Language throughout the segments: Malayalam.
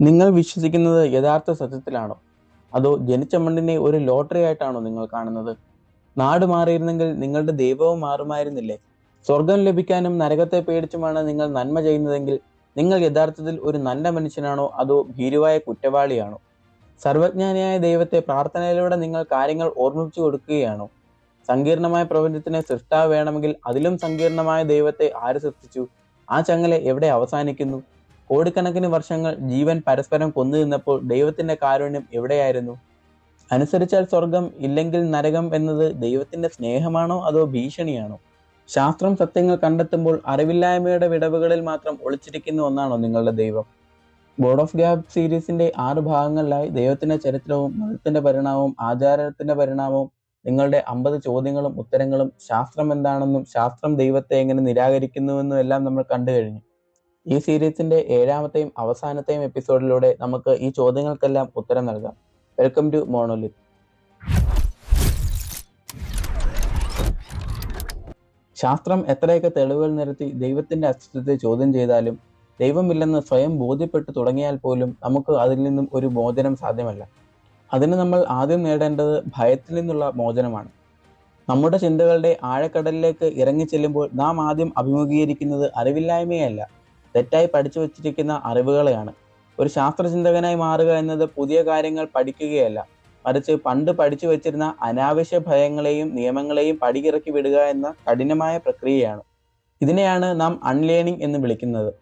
നിങ്ങൾ വിശ്വസിക്കുന്നത് യഥാർത്ഥ സത്യത്തിലാണോ? അതോ ജനിച്ച മണ്ണിനെ ഒരു ലോട്ടറി ആയിട്ടാണോ നിങ്ങൾ കാണുന്നത്? നാട് മാറിയിരുന്നെങ്കിൽ നിങ്ങളുടെ ദൈവവും മാറുമായിരുന്നില്ലേ? സ്വർഗം ലഭിക്കാനും നരകത്തെ പേടിച്ചുമാണ് നിങ്ങൾ നന്മ ചെയ്യുന്നതെങ്കിൽ നിങ്ങൾ യഥാർത്ഥത്തിൽ ഒരു നല്ല മനുഷ്യനാണോ? അതോ ഭീരുവായ കുറ്റവാളിയാണോ? സർവജ്ഞാനിയായ ദൈവത്തെ പ്രാർത്ഥനയിലൂടെ നിങ്ങൾ കാര്യങ്ങൾ ഓർമ്മിപ്പിച്ചു കൊടുക്കുകയാണോ? സങ്കീർണമായ പ്രപഞ്ചത്തിന് സൃഷ്ടാവ് വേണമെങ്കിൽ അതിലും സങ്കീർണമായ ദൈവത്തെ ആര് സൃഷ്ടിച്ചു? ആ ചങ്ങല എവിടെ അവസാനിക്കുന്നു? കോടിക്കണക്കിന് വർഷങ്ങൾ ജീവൻ പരസ്പരം കൊന്നു നിന്നപ്പോൾ ദൈവത്തിന്റെ കാരുണ്യം എവിടെയായിരുന്നു? അനുസരിച്ചാൽ സ്വർഗം ഇല്ലെങ്കിൽ നരകം എന്നത് ദൈവത്തിന്റെ സ്നേഹമാണോ അതോ ഭീഷണിയാണോ? ശാസ്ത്രം സത്യങ്ങൾ കണ്ടെത്തുമ്പോൾ അറിവില്ലായ്മയുടെ വിടവുകളിൽ മാത്രം ഒളിച്ചിരിക്കുന്ന ഒന്നാണോ നിങ്ങളുടെ ദൈവം? ബോർഡ് ഓഫ് ഗ്യാപ് സീരീസിന്റെ ആറ് ഭാഗങ്ങളിലായി ദൈവത്തിന്റെ ചരിത്രവും മതത്തിന്റെ പരിണാമവും ആചാരത്തിന്റെ പരിണാമവും നിങ്ങളുടെ അമ്പത് ചോദ്യങ്ങളും ഉത്തരങ്ങളും ശാസ്ത്രം എന്താണെന്നും ശാസ്ത്രം ദൈവത്തെ എങ്ങനെ നിരാകരിക്കുന്നുവെന്നും എല്ലാം നമ്മൾ കണ്ടു കഴിഞ്ഞു. ഈ സീരീസിന്റെ ഏഴാമത്തെയും അവസാനത്തെയും എപ്പിസോഡിലൂടെ നമുക്ക് ഈ ചോദ്യങ്ങൾക്കെല്ലാം ഉത്തരം നൽകാം. വെൽക്കം ടു മോണോലിത്ത് ശാസ്ത്രം എത്രയൊക്കെ തെളിവുകൾ നിരത്തി ദൈവത്തിന്റെ അസ്തിത്വത്തെ ചോദ്യം ചെയ്താലും ദൈവമില്ലെന്ന് സ്വയം ബോധ്യപ്പെട്ടു തുടങ്ങിയാൽ പോലും നമുക്ക് അതിൽ നിന്നും ഒരു മോചനം സാധ്യമല്ല. അതിന് നമ്മൾ ആദ്യം നേടേണ്ടത് ഭയത്തിൽ നിന്നുള്ള മോചനമാണ്. നമ്മുടെ ചിന്തകളുടെ ആഴക്കടലിലേക്ക് ഇറങ്ങിച്ചെല്ലുമ്പോൾ നാം ആദ്യം അഭിമുഖീകരിക്കുന്നത് അറിവില്ലായ്മയല്ല. തെറ്റായി പഠിച്ചു വച്ചിരിക്കുന്ന അറിവുകളെയാണ്. ഒരു ശാസ്ത്രചിന്തകനായി മാറുക എന്നത് പുതിയ കാര്യങ്ങൾ പഠിക്കുകയല്ല. മറിച്ച് പണ്ട് പഠിച്ചു വച്ചിരുന്ന അനാവശ്യ ഭയങ്ങളെയും നിയമങ്ങളെയും പടിയിറക്കി വിടുക എന്ന കഠിനമായ പ്രക്രിയയാണ്. ഇതിനെയാണ് നാം അൺലേണിംഗ് എന്ന് വിളിക്കുന്നത്.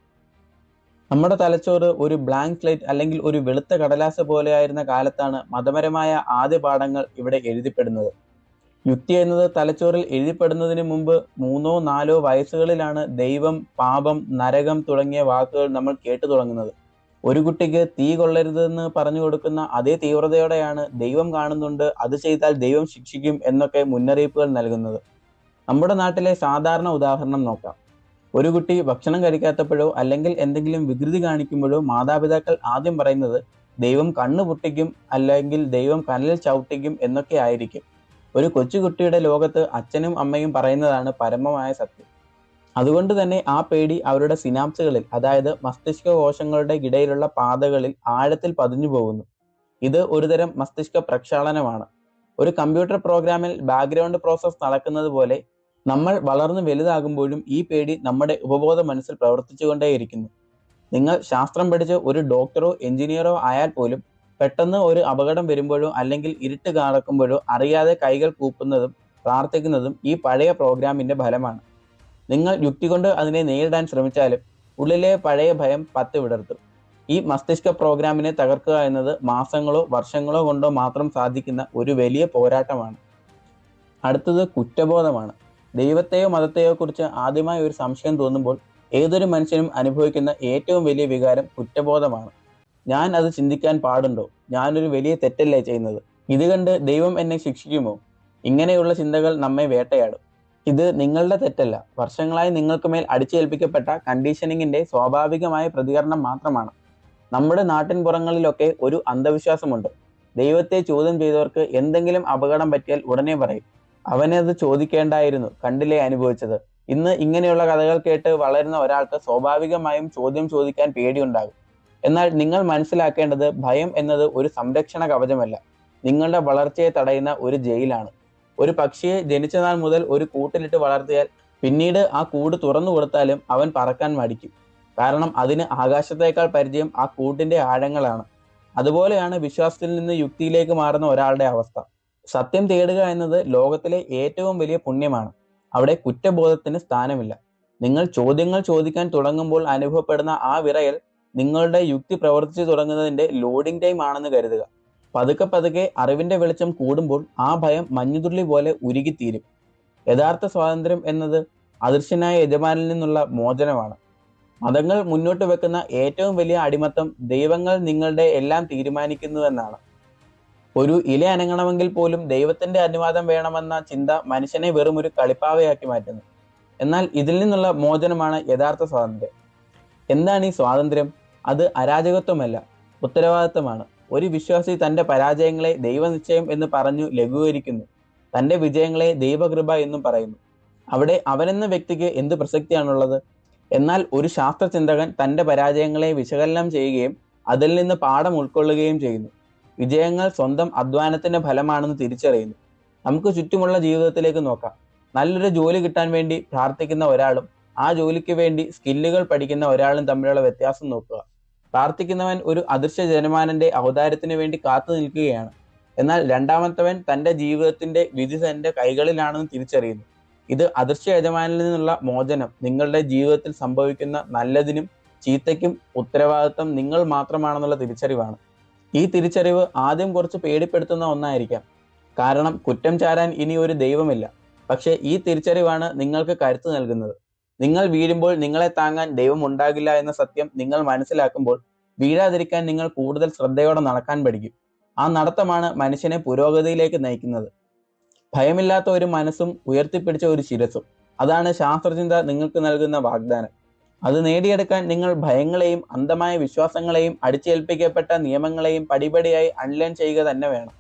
നമ്മുടെ തലച്ചോറ് ഒരു ബ്ലാങ്ക് സ്ലേറ്റ് അല്ലെങ്കിൽ ഒരു വെളുത്ത കടലാസ് പോലെയായിരുന്ന കാലത്താണ് മതപരമായ ആദ്യ പാഠങ്ങൾ ഇവിടെ എഴുതിപ്പെടുന്നത്. യുക്തി എന്നത് തലച്ചോറിൽ എഴുതിപ്പെടുന്നതിന് മുമ്പ് മൂന്നോ നാലോ വയസ്സുകളിലാണ് ദൈവം പാപം നരകം തുടങ്ങിയ വാക്കുകൾ നമ്മൾ കേട്ടു തുടങ്ങുന്നത്. ഒരു കുട്ടിക്ക് തീ കൊള്ളരുതെന്ന് പറഞ്ഞു കൊടുക്കുന്ന അതേ തീവ്രതയോടെയാണ് ദൈവം കാണുന്നുണ്ട് അത് ചെയ്താൽ ദൈവം ശിക്ഷിക്കും എന്നൊക്കെ മുന്നറിയിപ്പുകൾ നൽകുന്നത്. നമ്മുടെ നാട്ടിലെ സാധാരണ ഉദാഹരണം നോക്കാം. ഒരു കുട്ടി ഭക്ഷണം കഴിക്കാത്തപ്പോഴോ അല്ലെങ്കിൽ എന്തെങ്കിലും വികൃതി കാണിക്കുമ്പോഴോ മാതാപിതാക്കൾ ആദ്യം പറയുന്നത് ദൈവം കണ്ണു പൊട്ടിക്കും അല്ലെങ്കിൽ ദൈവം കനലിൽ ചവിട്ടിക്കും എന്നൊക്കെ ആയിരിക്കും. ഒരു കൊച്ചുകുട്ടിയുടെ ലോകത്ത് അച്ഛനും അമ്മയും പറയുന്നതാണ് പരമമായ സത്യം. അതുകൊണ്ട് തന്നെ ആ പേടി അവരുടെ സിനാപ്സുകളിൽ അതായത് മസ്തിഷ്ക കോശങ്ങളുടെ ഇടയിലുള്ള പാതകളിൽ ആഴത്തിൽ പതിഞ്ഞു പോകുന്നു. ഇത് ഒരുതരം മസ്തിഷ്ക പ്രക്ഷാളനമാണ്. ഒരു കമ്പ്യൂട്ടർ പ്രോഗ്രാമിൽ ബാക്ക്ഗ്രൗണ്ട് പ്രോസസ് നടക്കുന്നത് പോലെ നമ്മൾ വളർന്നു വലുതാകുമ്പോഴും ഈ പേടി നമ്മുടെ ഉപബോധ മനസ്സിൽ പ്രവർത്തിച്ചുകൊണ്ടേയിരിക്കുന്നു. നിങ്ങൾ ശാസ്ത്രം പഠിച്ച് ഒരു ഡോക്ടറോ എഞ്ചിനീയറോ ആയാൽ പോലും പെട്ടെന്ന് ഒരു അപകടം വരുമ്പോഴോ അല്ലെങ്കിൽ ഇരുട്ട് കാടക്കുമ്പോഴോ അറിയാതെ കൈകൾ കൂപ്പുന്നതും പ്രാർത്ഥിക്കുന്നതും ഈ പഴയ പ്രോഗ്രാമിന്റെ ഫലമാണ്. നിങ്ങൾ യുക്തി കൊണ്ട് അതിനെ നേരിടാൻ ശ്രമിച്ചാലും ഉള്ളിലെ പഴയ ഭയം പത്ത് വിടർത്തും. ഈ മസ്തിഷ്ക പ്രോഗ്രാമിനെ തകർക്കുക എന്നത് മാസങ്ങളോ വർഷങ്ങളോ കൊണ്ടോ മാത്രം സാധിക്കുന്ന ഒരു വലിയ പോരാട്ടമാണ്. അടുത്തത് കുറ്റബോധമാണ്. ദൈവത്തെയോ മതത്തെയോ കുറിച്ച് ആദ്യമായി ഒരു സംശയം തോന്നുമ്പോൾ ഏതൊരു മനുഷ്യനും അനുഭവിക്കുന്ന ഏറ്റവും വലിയ വികാരം കുറ്റബോധമാണ്. ഞാൻ അത് ചിന്തിക്കാൻ പാടുണ്ടോ? ഞാനൊരു വലിയ തെറ്റല്ലേ ചെയ്യുന്നത്? ഇത് കണ്ട് ദൈവം എന്നെ ശിക്ഷിക്കുമോ? ഇങ്ങനെയുള്ള ചിന്തകൾ നമ്മെ വേട്ടയാടും. ഇത് നിങ്ങളുടെ തെറ്റല്ല. വർഷങ്ങളായി നിങ്ങൾക്ക് മേൽ അടിച്ചേൽപ്പിക്കപ്പെട്ട കണ്ടീഷനിങ്ങിന്റെ സ്വാഭാവികമായ പ്രതികരണം മാത്രമാണ്. നമ്മുടെ നാട്ടിൻപുറങ്ങളിലൊക്കെ ഒരു അന്ധവിശ്വാസമുണ്ട്. ദൈവത്തെ ചോദ്യം ചെയ്തവർക്ക് എന്തെങ്കിലും അപകടം പറ്റിയാൽ ഉടനെ പറയും. അവനെ അത് ചോദിക്കേണ്ടായിരുന്നു. കണ്ടില്ലേ അനുഭവിച്ചത്? ഇന്ന് ഇങ്ങനെയുള്ള കഥകൾ കേട്ട് വളരുന്ന ഒരാൾക്ക് സ്വാഭാവികമായും ചോദ്യം ചോദിക്കാൻ പേടിയുണ്ടാകും. എന്നാൽ നിങ്ങൾ മനസ്സിലാക്കേണ്ടത് ഭയം എന്നത് ഒരു സംരക്ഷണ കവചമല്ല. നിങ്ങളുടെ വളർച്ചയെ തടയുന്ന ഒരു ജയിലാണ്. ഒരു പക്ഷിയെ ജനിച്ച നാൾ മുതൽ ഒരു കൂട്ടിലിട്ട് വളർത്തിയാൽ പിന്നീട് ആ കൂട് തുറന്നു കൊടുത്താലും അവൻ പറക്കാൻ മടിക്കും. കാരണം അതിന് ആകാശത്തേക്കാൾ പരിചയം ആ കൂട്ടിന്റെ ആഴങ്ങളാണ്. അതുപോലെയാണ് വിശ്വാസത്തിൽ നിന്ന് യുക്തിയിലേക്ക് മാറുന്ന ഒരാളുടെ അവസ്ഥ. സത്യം തേടുക എന്നത് ലോകത്തിലെ ഏറ്റവും വലിയ പുണ്യമാണ്. അവിടെ കുറ്റബോധത്തിന് സ്ഥാനമില്ല. നിങ്ങൾ ചോദ്യങ്ങൾ ചോദിക്കാൻ തുടങ്ങുമ്പോൾ അനുഭവപ്പെടുന്ന ആ വിറയൽ നിങ്ങളുടെ യുക്തി പ്രവർത്തിച്ചു തുടങ്ങുന്നതിന്റെ ലോഡിംഗ് ടൈം ആണെന്ന് കരുതുക. പതുക്കെ പതുക്കെ അറിവിന്റെ വെളിച്ചം കൂടുമ്പോൾ ആ ഭയം മഞ്ഞുതുള്ളി പോലെ ഉരുകിത്തീരും. യഥാർത്ഥ സ്വാതന്ത്ര്യം എന്നത് അദൃശ്യനായ യജമാനിൽ നിന്നുള്ള മോചനമാണ്. മതങ്ങൾ മുന്നോട്ട് വെക്കുന്ന ഏറ്റവും വലിയ അടിമത്തം ദൈവങ്ങൾ നിങ്ങളുടെ എല്ലാം തീരുമാനിക്കുന്നുവെന്നാണ് ഒരു ഇല അനങ്ങണമെങ്കിൽ പോലും ദൈവത്തിന്റെ അനുവാദം വേണമെന്ന ചിന്ത മനുഷ്യനെ വെറും ഒരു കളിപ്പാവയാക്കി മാറ്റുന്നു. എന്നാൽ ഇതിൽ നിന്നുള്ള മോചനമാണ് യഥാർത്ഥ സ്വാതന്ത്ര്യം. എന്താണ് ഈ സ്വാതന്ത്ര്യം? അത് അരാജകത്വമല്ല ഉത്തരവാദിത്തമാണ് ഒരു വിശ്വാസി തന്റെ പരാജയങ്ങളെ ദൈവനിശ്ചയം എന്ന് പറഞ്ഞു ലഘൂകരിക്കുന്നു. തന്റെ വിജയങ്ങളെ ദൈവകൃപ എന്നും പറയുന്നു. അവിടെ അവനെന്ന വ്യക്തിക്ക് എന്ത് പ്രസക്തിയാണുള്ളത്? എന്നാൽ ഒരു ശാസ്ത്രചിന്തകൻ തന്റെ പരാജയങ്ങളെ വിശകലനം ചെയ്യുകയും അതിൽ നിന്ന് പാഠം ഉൾക്കൊള്ളുകയും ചെയ്യുന്നു. വിജയങ്ങൾ സ്വന്തം അധ്വാനത്തിന്റെ ഫലമാണെന്ന് തിരിച്ചറിയുന്നു. നമുക്ക് ചുറ്റുമുള്ള ജീവിതത്തിലേക്ക് നോക്കാം. നല്ലൊരു ജോലി കിട്ടാൻ വേണ്ടി പ്രാർത്ഥിക്കുന്ന ഒരാളും ആ ജോലിക്ക് വേണ്ടി സ്കില്ലുകൾ പഠിക്കുന്ന ഒരാളും തമ്മിലുള്ള വ്യത്യാസം നോക്കുക. പ്രാർത്ഥിക്കുന്നവൻ ഒരു അദൃശ്യ ജനമാനന്റെ അവതാരത്തിന് വേണ്ടി കാത്തു നിൽക്കുകയാണ്. എന്നാൽ രണ്ടാമത്തവൻ തന്റെ ജീവിതത്തിന്റെ വിധി തന്റെ കൈകളിലാണെന്ന് തിരിച്ചറിയുന്നു. ഇത് അദൃശ്യ യജമാനിൽ നിന്നുള്ള മോചനം നിങ്ങളുടെ ജീവിതത്തിൽ സംഭവിക്കുന്ന നല്ലതിനും ചീത്തയ്ക്കും ഉത്തരവാദിത്വം നിങ്ങൾ മാത്രമാണെന്നുള്ള തിരിച്ചറിവാണ്. ഈ തിരിച്ചറിവ് ആദ്യം കുറച്ച് പേടിപ്പെടുത്തുന്ന ഒന്നായിരിക്കാം. കാരണം കുറ്റം ചാരാൻ ഇനി ഒരു ദൈവമില്ല. പക്ഷേ ഈ തിരിച്ചറിവാണ് നിങ്ങൾക്ക് കരുത്ത് നൽകുന്നത്. നിങ്ങൾ വീഴുമ്പോൾ നിങ്ങളെ താങ്ങാൻ ദൈവം ഉണ്ടാകില്ല എന്ന സത്യം നിങ്ങൾ മനസ്സിലാക്കുമ്പോൾ വീഴാതിരിക്കാൻ നിങ്ങൾ കൂടുതൽ ശ്രദ്ധയോടെ നടക്കാൻ പഠിക്കും. ആ നടത്തമാണ് മനുഷ്യനെ പുരോഗതിയിലേക്ക് നയിക്കുന്നത്. ഭയമില്ലാത്ത ഒരു മനസ്സും ഉയർത്തിപ്പിടിച്ച ഒരു ശിരസും അതാണ് ശാസ്ത്രചിന്ത നിങ്ങൾക്ക് നൽകുന്ന വാഗ്ദാനം. അത് നേടിയെടുക്കാൻ നിങ്ങൾ ഭയങ്ങളെയും അന്ധമായ വിശ്വാസങ്ങളെയും അടിച്ചേൽപ്പിക്കപ്പെട്ട നിയമങ്ങളെയും പടിപടിയായി അൺലേൺ ചെയ്യുക തന്നെ വേണം.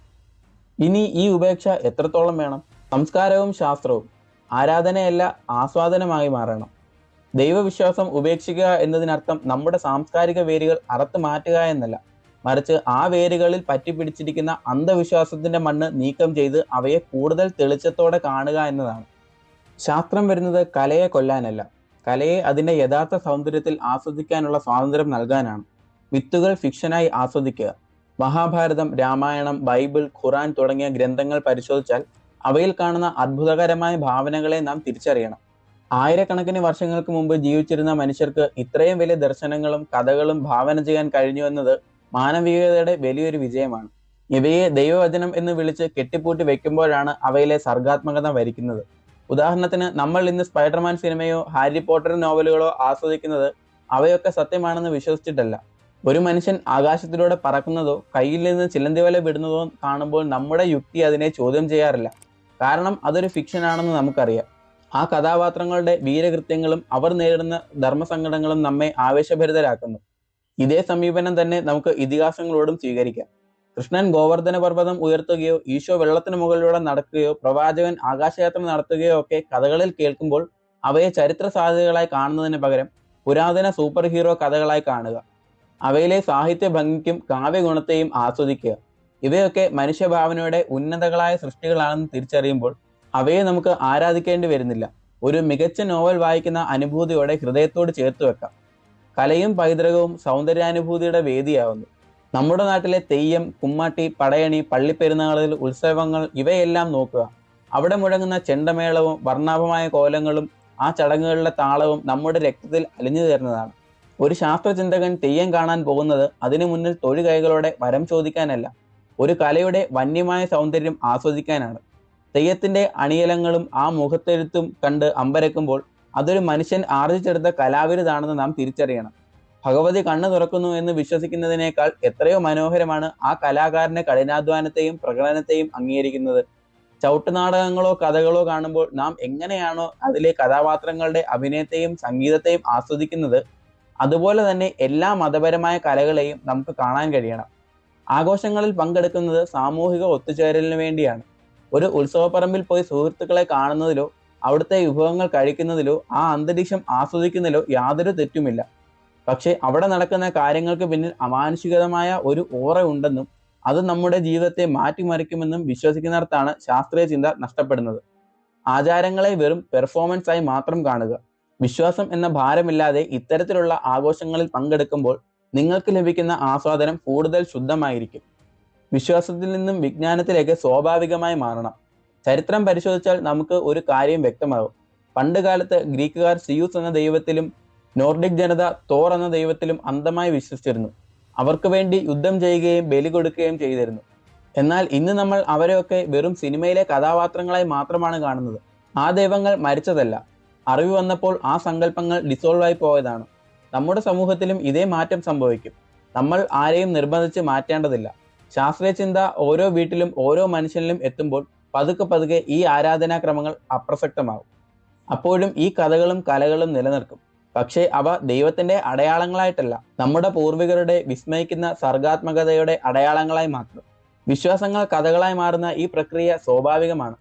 ഇനി ഈ ഉപേക്ഷ എത്രത്തോളം വേണം? സംസ്കാരവും ശാസ്ത്രവും. ആരാധനയല്ല ആസ്വാദനമായി മാറണം. ദൈവവിശ്വാസം ഉപേക്ഷിക്കുക എന്നതിനർത്ഥം നമ്മുടെ സാംസ്കാരിക വേരുകൾ അറുത്ത് മാറ്റുക എന്നല്ല. മറിച്ച് ആ വേരുകളിൽ പറ്റിപ്പിടിച്ചിരിക്കുന്ന അന്ധവിശ്വാസത്തിന്റെ മണ്ണ് നീക്കം ചെയ്ത് അവയെ കൂടുതൽ തെളിച്ചത്തോടെ കാണുക എന്നതാണ്. ശാസ്ത്രം വരുന്നത് കലയെ കൊല്ലാനല്ല. കലയെ അതിന്റെ യഥാർത്ഥ സൗന്ദര്യത്തിൽ ആസ്വദിക്കാനുള്ള സ്വാതന്ത്ര്യം നൽകാനാണ്. വിത്തുകൾ ഫിക്ഷനായി ആസ്വദിക്കുക. മഹാഭാരതം രാമായണം ബൈബിൾ ഖുറാൻ തുടങ്ങിയ ഗ്രന്ഥങ്ങൾ പരിശോധിച്ചാൽ അവയിൽ കാണുന്ന അത്ഭുതകരമായ ഭാവനകളെ നാം തിരിച്ചറിയണം. ആയിരക്കണക്കിന് വർഷങ്ങൾക്ക് മുമ്പ് ജീവിച്ചിരുന്ന മനുഷ്യർക്ക് ഇത്രയും വലിയ ദർശനങ്ങളും കഥകളും ഭാവന ചെയ്യാൻ കഴിഞ്ഞു എന്നത് മാനവികതയുടെ വലിയൊരു വിജയമാണ്. ഇവയെ ദൈവവചനം എന്ന് വിളിച്ച് കെട്ടിപ്പൂട്ടി വെക്കുമ്പോഴാണ് അവയിലെ സർഗാത്മകത വരിക്കുന്നത്. ഉദാഹരണത്തിന് നമ്മൾ ഇന്ന് സ്പൈഡർമാൻ സിനിമയോ ഹാരി പോട്ടർ നോവലുകളോ ആസ്വദിക്കുന്നത് അവയൊക്കെ സത്യമാണെന്ന് വിശ്വസിച്ചിട്ടല്ല. ഒരു മനുഷ്യൻ ആകാശത്തിലൂടെ പറക്കുന്നതോ കയ്യിൽ നിന്ന് ചിലന്തി വല വിടുന്നതോ കാണുമ്പോൾ നമ്മുടെ യുക്തി അതിനെ ചോദ്യം ചെയ്യാറില്ല. കാരണം അതൊരു ഫിക്ഷൻ ആണെന്ന് നമുക്കറിയാം. ആ കഥാപാത്രങ്ങളുടെ വീരകൃത്യങ്ങളും അവർ നേരിടുന്ന ധർമ്മസങ്കടങ്ങളും നമ്മെ ആവേശഭരിതരാക്കുന്നു. ഇതേ സമീപനം തന്നെ നമുക്ക് ഇതിഹാസങ്ങളോടും സ്വീകരിക്കാം. കൃഷ്ണൻ ഗോവർദ്ധന പർവതം ഉയർത്തുകയോ ഈശോ വെള്ളത്തിന് മുകളിലൂടെ നടക്കുകയോ പ്രവാചകൻ ആകാശയാത്ര നടത്തുകയോ ഒക്കെ കഥകളിൽ കേൾക്കുമ്പോൾ അവയെ ചരിത്ര സാധ്യതകളായി കാണുന്നതിന് പകരം പുരാതന സൂപ്പർ ഹീറോ കഥകളായി കാണുക. അവയിലെ സാഹിത്യ ഭംഗിക്കും കാവ്യഗുണത്തെയും ആസ്വദിക്കുക. ഇവയൊക്കെ മനുഷ്യഭാവനയുടെ ഉന്നതകളായ സൃഷ്ടികളാണെന്ന് തിരിച്ചറിയുമ്പോൾ അവയെ നമുക്ക് ആരാധിക്കേണ്ടി വരുന്നില്ല. ഒരു മികച്ച നോവൽ വായിക്കുന്ന അനുഭൂതിയോടെ ഹൃദയത്തോട് ചേർത്ത് വെക്കാം. കലയും പൈതൃകവും സൗന്ദര്യാനുഭൂതിയുടെ വേദിയാവുന്നു. നമ്മുടെ നാട്ടിലെ തെയ്യം കുമ്മാട്ടി പടയണി പള്ളിപ്പെരുന്നാളിൽ ഉത്സവങ്ങൾ ഇവയെല്ലാം നോക്കുക. അവിടെ മുഴങ്ങുന്ന ചെണ്ടമേളവും വർണാഭമായ കോലങ്ങളും ആ ചടങ്ങുകളിലെ താളവും നമ്മുടെ രക്തത്തിൽ അലിഞ്ഞു ചേർന്നതാണ് ഒരു ശാസ്ത്രചിന്തകൻ തെയ്യം കാണാൻ പോകുന്നത് അതിനു മുന്നിൽ തൊഴുകൈകളോടെ വരം ചോദിക്കാനല്ല. ഒരു കലയുടെ വന്യമായ സൗന്ദര്യം ആസ്വദിക്കാനാണ്. തെയ്യത്തിന്റെ അണിയലങ്ങളും ആ മുഖത്തെഴുത്തും കണ്ട് അമ്പരക്കുമ്പോൾ അതൊരു മനുഷ്യൻ ആർജിച്ചെടുത്ത കലാവിരുതാണെന്ന് നാം തിരിച്ചറിയണം. ഭഗവതി കണ്ണു തുറക്കുന്നു എന്ന് വിശ്വസിക്കുന്നതിനേക്കാൾ എത്രയോ മനോഹരമാണ് ആ കലാകാരന്റെ കഠിനാധ്വാനത്തെയും പ്രകടനത്തെയും അംഗീകരിക്കുന്നത്. ചവിട്ടുനാടകങ്ങളോ കഥകളോ കാണുമ്പോൾ നാം എങ്ങനെയാണോ അതിലെ കഥാപാത്രങ്ങളുടെ അഭിനയത്തെയും സംഗീതത്തെയും ആസ്വദിക്കുന്നത് അതുപോലെ തന്നെ എല്ലാ മതപരമായ കലകളെയും നമുക്ക് കാണാൻ കഴിയണം. ആഘോഷങ്ങളിൽ പങ്കെടുക്കുന്നത് സാമൂഹിക ഒത്തുചേരലിന് വേണ്ടിയാണ്. ഒരു ഉത്സവപ്പറമ്പിൽ പോയി സുഹൃത്തുക്കളെ കാണുന്നതിലോ അവിടുത്തെ വിഭവങ്ങൾ കഴിക്കുന്നതിലോ ആ അന്തരീക്ഷം ആസ്വദിക്കുന്നതിലോ യാതൊരു തെറ്റുമില്ല. പക്ഷേ അവിടെ നടക്കുന്ന കാര്യങ്ങൾക്ക് പിന്നിൽ അമാനുഷികതമായ ഒരു ഓറ ഉണ്ടെന്നും അത് നമ്മുടെ ജീവിതത്തെ മാറ്റിമറിക്കുമെന്നും വിശ്വസിക്കുന്നിടത്താണ് ശാസ്ത്രീയ ചിന്ത നഷ്ടപ്പെടുന്നത്. ആചാരങ്ങളെ വെറും പെർഫോമൻസ് ആയി മാത്രം കാണുക. വിശ്വാസം എന്ന ഭാരമില്ലാതെ ഇത്തരത്തിലുള്ള ആഘോഷങ്ങളിൽ പങ്കെടുക്കുമ്പോൾ നിങ്ങൾക്ക് ലഭിക്കുന്ന ആസ്വാദനം കൂടുതൽ ശുദ്ധമായിരിക്കും. വിശ്വാസത്തിൽ നിന്നും വിജ്ഞാനത്തിലേക്ക് സ്വാഭാവികമായി മാറണം. ചരിത്രം പരിശോധിച്ചാൽ നമുക്ക് ഒരു കാര്യം വ്യക്തമാകും പണ്ട് കാലത്ത് ഗ്രീക്കുകാർ സിയൂസ് എന്ന ദൈവത്തിലും നോർഡിക് ജനത തോർ എന്ന ദൈവത്തിലും അന്ധമായി വിശ്വസിച്ചിരുന്നു. അവർക്ക് വേണ്ടി യുദ്ധം ചെയ്യുകയും ബലി കൊടുക്കുകയും ചെയ്തിരുന്നു. എന്നാൽ ഇന്ന് നമ്മൾ അവരെയൊക്കെ വെറും സിനിമയിലെ കഥാപാത്രങ്ങളായി മാത്രമാണ് കാണുന്നത്. ആ ദൈവങ്ങൾ മരിച്ചതല്ല. അറിവ് വന്നപ്പോൾ ആ സങ്കല്പങ്ങൾ ഡിസോൾവ് ആയി പോയതാണ്. നമ്മുടെ സമൂഹത്തിലും ഇതേ മാറ്റം സംഭവിക്കും. നമ്മൾ ആരെയും നിർബന്ധിച്ച് മാറ്റേണ്ടതില്ല. ശാസ്ത്രീയ ചിന്ത ഓരോ വീട്ടിലും ഓരോ മനുഷ്യനിലും എത്തുമ്പോൾ പതുക്കെ പതുക്കെ ഈ ആരാധനാക്രമങ്ങൾ അപ്രസക്തമാകും. അപ്പോഴും ഈ കഥകളും കലകളും നിലനിൽക്കും. പക്ഷേ അവ ദൈവത്തിന്റെ അടയാളങ്ങളായിട്ടല്ല നമ്മുടെ പൂർവികരുടെ വിസ്മയിക്കുന്ന സർഗാത്മകതയുടെ അടയാളങ്ങളായി മാത്രം. വിശ്വാസങ്ങൾ കഥകളായി മാറുന്ന ഈ പ്രക്രിയ സ്വാഭാവികമാണ്.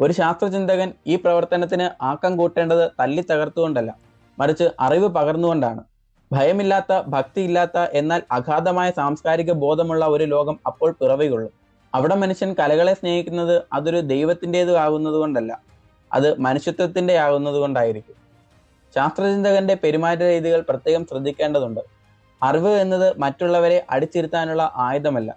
ഒരു ശാസ്ത്രചിന്തകൻ ഈ പ്രവർത്തനത്തിന് ആക്കം കൂട്ടേണ്ടത് തല്ലി തകർത്തുകൊണ്ടല്ല. മറിച്ച് അറിവ് പകർന്നുകൊണ്ടാണ്. ഭയമില്ലാത്ത ഭക്തിയില്ലാത്ത എന്നാൽ അഗാധമായ സാംസ്കാരിക ബോധമുള്ള ഒരു ലോകം അപ്പോൾ പിറവികൊള്ളും. അവിടെ മനുഷ്യൻ കലകളെ സ്നേഹിക്കുന്നത് അതൊരു ദൈവത്തിന്റെത് ആകുന്നത് കൊണ്ടല്ല അത് മനുഷ്യത്വത്തിന്റെ ആകുന്നത് കൊണ്ടായിരിക്കും ശാസ്ത്രചിന്തകന്റെ പെരുമാറ്റ രീതികൾ പ്രത്യേകം ശ്രദ്ധിക്കേണ്ടതുണ്ട്. അറിവ് എന്നത് മറ്റുള്ളവരെ അടിച്ചിരുത്താനുള്ള ആയുധമല്ല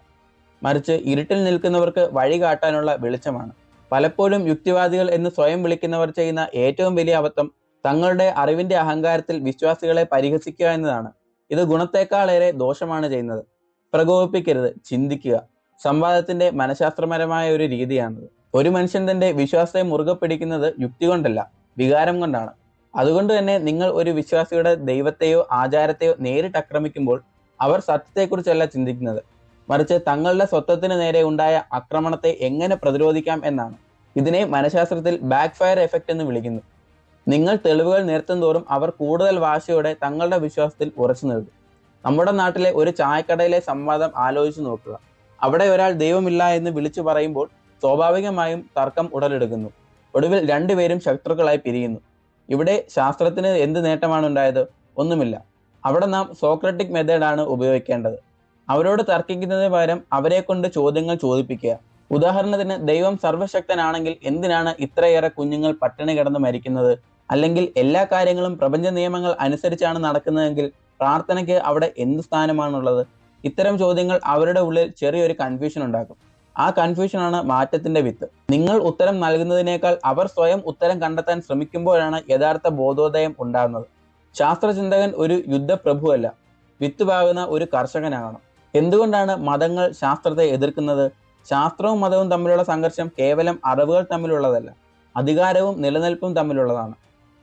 മറിച്ച് ഇരുട്ടിൽ നിൽക്കുന്നവർക്ക് വഴി കാട്ടാനുള്ള വെളിച്ചമാണ്. പലപ്പോഴും യുക്തിവാദികൾ എന്ന് സ്വയം വിളിക്കുന്നവർ ചെയ്യുന്ന ഏറ്റവും വലിയ അബദ്ധം തങ്ങളുടെ അറിവിന്റെ അഹങ്കാരത്തിൽ വിശ്വാസികളെ പരിഹസിക്കുക എന്നതാണ്. ഇത് ഗുണത്തെക്കാളേറെ ദോഷമാണ് ചെയ്യുന്നത്. പ്രകോപിപ്പിക്കരുത് ചിന്തിക്കുക. സംവാദത്തിന്റെ മനഃശാസ്ത്രപരമായ ഒരു രീതിയാണിത് ഒരു മനുഷ്യൻ തന്റെ വിശ്വാസത്തെ മുറുകെ പിടിക്കുന്നത് യുക്തി കൊണ്ടല്ല വികാരം കൊണ്ടാണ്. അതുകൊണ്ട് തന്നെ നിങ്ങൾ ഒരു വിശ്വാസിയുടെ ദൈവത്തെയോ ആചാരത്തെയോ നേരിട്ട് ആക്രമിക്കുമ്പോൾ അവർ സത്യത്തെക്കുറിച്ചല്ല ചിന്തിക്കുന്നത്. മറിച്ച് തങ്ങളുടെ സ്വത്വത്തിന് നേരെ ഉണ്ടായ ആക്രമണത്തെ എങ്ങനെ പ്രതിരോധിക്കാം എന്നാണ്. ഇതിനെ മനഃശാസ്ത്രത്തിൽ ബാക്ക് ഫയർ എഫക്റ്റ് എന്ന് വിളിക്കുന്നു. നിങ്ങൾ തെളിവുകൾ നിരത്തും തോറും അവർ കൂടുതൽ വാശിയോടെ തങ്ങളുടെ വിശ്വാസത്തിൽ ഉറച്ചു നിൽക്കും. നമ്മുടെ നാട്ടിലെ ഒരു ചായക്കടയിലെ സംവാദം ആലോചിച്ചു നോക്കുക. അവിടെ ഒരാൾ ദൈവമില്ല എന്ന് വിളിച്ചു പറയുമ്പോൾ സ്വാഭാവികമായും തർക്കം ഉടലെടുക്കുന്നു. ഒടുവിൽ രണ്ടുപേരും ശത്രുക്കളായി പിരിയുന്നു. ഇവിടെ ശാസ്ത്രത്തിന് എന്ത് നേട്ടമാണ് ഉണ്ടായത്? ഒന്നുമില്ല. അവിടെ നാം സോക്രട്ടിക് മെത്തേഡാണ് ഉപയോഗിക്കേണ്ടത്. അവരോട് തർക്കിക്കുന്നതിന് പകരം അവരെ കൊണ്ട് ചോദ്യങ്ങൾ ചോദിപ്പിക്കുക. ഉദാഹരണത്തിന് ദൈവം സർവശക്തനാണെങ്കിൽ എന്തിനാണ് ഇത്രയേറെ കുഞ്ഞുങ്ങൾ പട്ടിണി കിടന്ന് മരിക്കുന്നത്? അല്ലെങ്കിൽ എല്ലാ കാര്യങ്ങളും പ്രപഞ്ച നിയമങ്ങൾ അനുസരിച്ചാണ് നടക്കുന്നതെങ്കിൽ പ്രാർത്ഥനയ്ക്ക് അവിടെ എന്ത് സ്ഥാനമാണുള്ളത്? ഇത്തരം ചോദ്യങ്ങൾ അവരുടെ ഉള്ളിൽ ചെറിയൊരു കൺഫ്യൂഷൻ ഉണ്ടാക്കും. ആ കൺഫ്യൂഷനാണ് മാറ്റത്തിന്റെ വിത്ത്. നിങ്ങൾ ഉത്തരം നൽകുന്നതിനേക്കാൾ അവർ സ്വയം ഉത്തരം കണ്ടെത്താൻ ശ്രമിക്കുമ്പോഴാണ് യഥാർത്ഥ ബോധോദയം ഉണ്ടാകുന്നത്. ശാസ്ത്രചിന്തകൻ ഒരു യുദ്ധപ്രഭുവല്ല. വിത്ത് പാകുന്ന ഒരു കർഷകനാകണം. എന്തുകൊണ്ടാണ് മതങ്ങൾ ശാസ്ത്രത്തെ എതിർക്കുന്നത്? ശാസ്ത്രവും മതവും തമ്മിലുള്ള സംഘർഷം കേവലം അറിവുകൾ തമ്മിലുള്ളതല്ല. അധികാരവും നിലനിൽപ്പും തമ്മിലുള്ളതാണ്.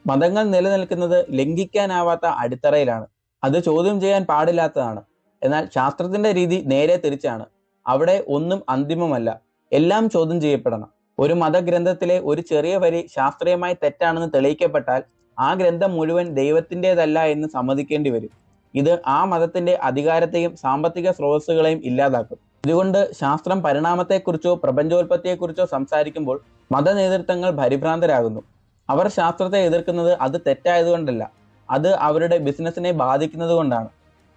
മതങ്ങൾ നിലനിൽക്കുന്നത് ലംഘിക്കാനാവാത്ത അടിത്തറയിലാണ്. അത് ചോദ്യം ചെയ്യാൻ പാടില്ലാത്തതാണ്. എന്നാൽ ശാസ്ത്രത്തിന്റെ രീതി നേരെ തിരിച്ചാണ്. അവിടെ ഒന്നും അന്തിമമല്ല. എല്ലാം ചോദ്യം ചെയ്യപ്പെടണം. ഒരു മതഗ്രന്ഥത്തിലെ ഒരു ചെറിയ വരി ശാസ്ത്രീയമായി തെറ്റാണെന്ന് തെളിയിക്കപ്പെട്ടാൽ ആ ഗ്രന്ഥം മുഴുവൻ ദൈവത്തിന്റെതല്ല എന്ന് സമ്മതിക്കേണ്ടി വരും. ഇത് ആ മതത്തിന്റെ അധികാരത്തെയും സാമ്പത്തിക സ്രോതസ്സുകളെയും ഇല്ലാതാക്കും. ഇതുകൊണ്ട് ശാസ്ത്രം പരിണാമത്തെക്കുറിച്ചോ പ്രപഞ്ചോൽപത്തിയെക്കുറിച്ചോ സംസാരിക്കുമ്പോൾ മത നേതൃത്വങ്ങൾ പരിഭ്രാന്തരാകുന്നു. അവർ ശാസ്ത്രത്തെ എതിർക്കുന്നത് അത് തെറ്റായതുകൊണ്ടല്ല അത് അവരുടെ ബിസിനസ്സിനെ ബാധിക്കുന്നത് കൊണ്ടാണ്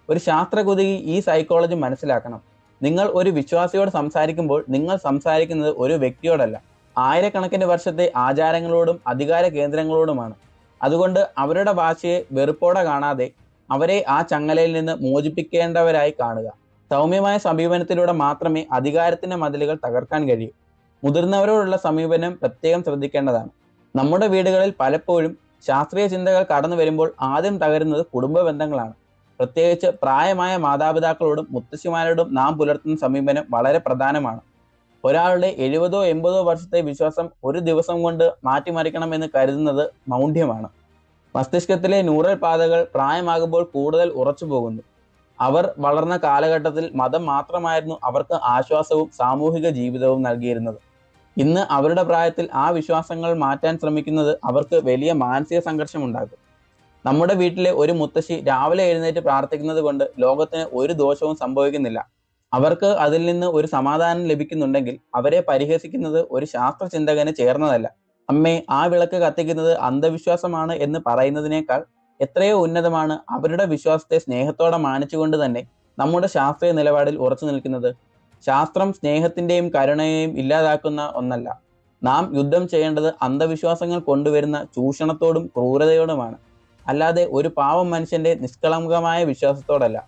ഒരു ശാസ്ത്രകുതി ഈ സൈക്കോളജി മനസ്സിലാക്കണം. നിങ്ങൾ ഒരു വിശ്വാസിയോട് സംസാരിക്കുമ്പോൾ നിങ്ങൾ സംസാരിക്കുന്നത് ഒരു വ്യക്തിയോടല്ല. ആയിരക്കണക്കിന് വർഷത്തെ ആചാരങ്ങളോടും അധികാര കേന്ദ്രങ്ങളോടുമാണ്. അതുകൊണ്ട് അവരുടെ ഭാഷയെ വെറുപ്പോടെ കാണാതെ അവരെ ആ ചങ്ങലയിൽ നിന്ന് മോചിപ്പിക്കേണ്ടവരായി കാണുക. സൗമ്യമായ സമീപനത്തിലൂടെ മാത്രമേ അധികാരത്തിന്റെ മതിലുകൾ തകർക്കാൻ കഴിയൂ. മുതിർന്നവരോടുള്ള സമീപനം പ്രത്യേകം ശ്രദ്ധിക്കേണ്ടതാണ്. നമ്മുടെ വീടുകളിൽ പലപ്പോഴും ശാസ്ത്രീയ ചിന്തകൾ കടന്നു വരുമ്പോൾ ആദ്യം തകരുന്നത് കുടുംബ ബന്ധങ്ങളാണ്. പ്രത്യേകിച്ച് പ്രായമായ മാതാപിതാക്കളോടും മുത്തശ്ശിമാരോടും നാം പുലർത്തുന്ന സമീപനം വളരെ പ്രധാനമാണ്. ഒരാളുടെ എഴുപതോ എൺപതോ വർഷത്തെ വിശ്വാസം ഒരു ദിവസം കൊണ്ട് മാറ്റിമറിക്കണമെന്ന് കരുതുന്നത് മൗഢ്യമാണ്. മസ്തിഷ്കത്തിലെ ന്യൂറൽ പാതകൾ പ്രായമാകുമ്പോൾ കൂടുതൽ ഉറച്ചു പോകുന്നു അവർ വളർന്ന കാലഘട്ടത്തിൽ മതം മാത്രമായിരുന്നു അവർക്ക് ആശ്വാസവും സാമൂഹിക ജീവിതവും നൽകിയിരുന്നത്. ഇന്ന് അവരുടെ പ്രായത്തിൽ ആ വിശ്വാസങ്ങൾ മാറ്റാൻ ശ്രമിക്കുന്നത് അവർക്ക് വലിയ മാനസിക സംഘർഷം ഉണ്ടാക്കും നമ്മുടെ വീട്ടിലെ ഒരു മുത്തശ്ശി രാവിലെ എഴുന്നേറ്റ് പ്രാർത്ഥിക്കുന്നത് കൊണ്ട് ലോകത്തിന് ഒരു ദോഷവും സംഭവിക്കുന്നില്ല. അവർക്ക് അതിൽ നിന്ന് ഒരു സമാധാനം ലഭിക്കുന്നുണ്ടെങ്കിൽ അവരെ പരിഹസിക്കുന്നത് ഒരു ശാസ്ത്ര ചിന്തകന് ചേർന്നതല്ല. അമ്മേ ആ വിളക്ക് കത്തിക്കുന്നത് അന്ധവിശ്വാസമാണ് എന്ന് പറയുന്നതിനേക്കാൾ എത്രയോ ഉന്നതമാണ് അവരുടെ വിശ്വാസത്തെ സ്നേഹത്തോടെ മാനിച്ചുകൊണ്ട് തന്നെ നമ്മുടെ ശാസ്ത്രീയ നിലപാടിൽ ഉറച്ചു നിൽക്കുന്നത്. ശാസ്ത്രം സ്നേഹത്തിന്റെയും കരുണയെയും ഇല്ലാതാക്കുന്ന ഒന്നല്ല. നാം യുദ്ധം ചെയ്യേണ്ടത് അന്ധവിശ്വാസങ്ങൾ കൊണ്ടുവരുന്ന ചൂഷണത്തോടും ക്രൂരതയോടുമാണ്. അല്ലാതെ ഒരു പാവം മനുഷ്യന്റെ നിഷ്കളങ്കമായ വിശ്വാസത്തോടല്ല.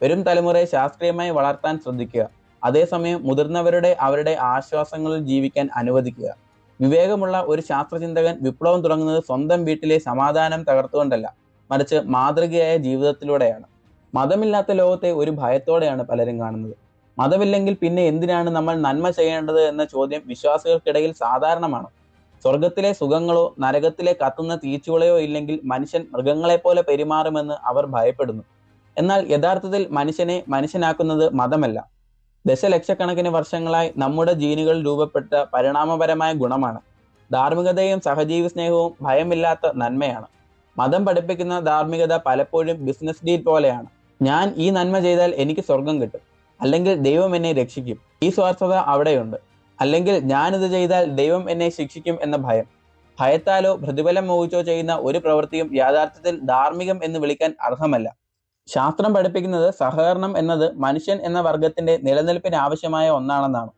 വരും തലമുറയെ ശാസ്ത്രീയമായി വളർത്താൻ ശ്രദ്ധിക്കുക. അതേസമയം മുതിർന്നവരുടെ അവരുടെ ആശ്വാസങ്ങളിൽ ജീവിക്കാൻ അനുവദിക്കുക. വിവേകമുള്ള ഒരു ശാസ്ത്രചിന്തകൻ വിപ്ലവം തുടങ്ങുന്നത് സ്വന്തം വീട്ടിലെ സമാധാനം തകർത്തുകൊണ്ടല്ല. മറിച്ച് മാതൃകയായ ജീവിതത്തിലൂടെയാണ്. മതമില്ലാത്ത ലോകത്തെ ഒരു ഭയത്തോടെയാണ് പലരും കാണുന്നത്. മതമില്ലെങ്കിൽ പിന്നെ എന്തിനാണ് നമ്മൾ നന്മ ചെയ്യേണ്ടത് എന്ന ചോദ്യം വിശ്വാസികൾക്കിടയിൽ സാധാരണമാണ്. സ്വർഗത്തിലെ സുഖങ്ങളോ നരകത്തിലെ കത്തുന്ന തീച്ചുളയോ ഇല്ലെങ്കിൽ മനുഷ്യൻ മൃഗങ്ങളെപ്പോലെ പെരുമാറുമെന്ന് അവർ ഭയപ്പെടുന്നു. എന്നാൽ യഥാർത്ഥത്തിൽ മനുഷ്യനെ മനുഷ്യനാക്കുന്നത് മതമല്ല. ദശലക്ഷക്കണക്കിന് വർഷങ്ങളായി നമ്മുടെ ജീനുകൾ രൂപപ്പെട്ട പരിണാമപരമായ ഗുണമാണ്. ധാർമ്മികതയും സഹജീവി സ്നേഹവും ഭയമില്ലാത്ത നന്മയാണ്. മതം പഠിപ്പിക്കുന്ന ധാർമ്മികത പലപ്പോഴും ബിസിനസ് ഡീൽ പോലെയാണ്. ഞാൻ ഈ നന്മ ചെയ്താൽ എനിക്ക് സ്വർഗം കിട്ടും. അല്ലെങ്കിൽ ദൈവം എന്നെ രക്ഷിക്കും. ഈ സ്വാർത്ഥത അവിടെയുണ്ട്. അല്ലെങ്കിൽ ഞാനിത് ചെയ്താൽ ദൈവം എന്നെ ശിക്ഷിക്കും എന്ന ഭയം. ഭയത്താലോ പ്രതിഫലം മോഹിച്ചോ ചെയ്യുന്ന ഒരു പ്രവൃത്തിയും യാഥാർത്ഥ്യത്തിൽ ധാർമ്മികം എന്ന് വിളിക്കാൻ അർഹമല്ല. ശാസ്ത്രം പഠിപ്പിക്കുന്നത് സഹകരണം എന്നത് മനുഷ്യൻ എന്ന വർഗത്തിന്റെ നിലനിൽപ്പിന് ആവശ്യമായ ഒന്നാണെന്നാണ്.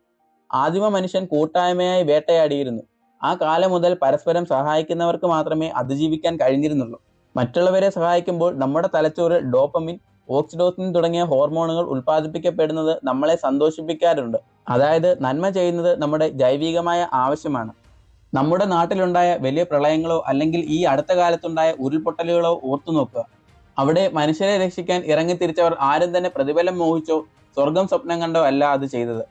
ആദിമ മനുഷ്യൻ കൂട്ടായ്മയായി വേട്ടയാടിയിരുന്നു. ആ കാലം മുതൽ പരസ്പരം സഹായിക്കുന്നവർക്ക് മാത്രമേ അതിജീവിക്കാൻ കഴിഞ്ഞിരുന്നുള്ളൂ. മറ്റുള്ളവരെ സഹായിക്കുമ്പോൾ നമ്മുടെ തലച്ചോറിൽ ഡോപ്പമിൻ ഓക്സിഡോസിൻ തുടങ്ങിയ ഹോർമോണുകൾ ഉൽപ്പാദിപ്പിക്കപ്പെടുന്നത് നമ്മളെ സന്തോഷിപ്പിക്കാറുണ്ട്. അതായത് നന്മ ചെയ്യുന്നത് നമ്മുടെ ജൈവികമായ ആവശ്യമാണ്. നമ്മുടെ നാട്ടിലുണ്ടായ വലിയ പ്രളയങ്ങളോ അല്ലെങ്കിൽ ഈ അടുത്ത കാലത്തുണ്ടായ ഉരുൾപൊട്ടലുകളോ ഓർത്തു നോക്കുക. അവിടെ മനുഷ്യരെ രക്ഷിക്കാൻ ഇറങ്ങിത്തിരിച്ചവർ ആരും തന്നെ പ്രതിഫലം മോഹിച്ചോ സ്വർഗം സ്വപ്നം കണ്ടോ അല്ല അത് ചെയ്തത്.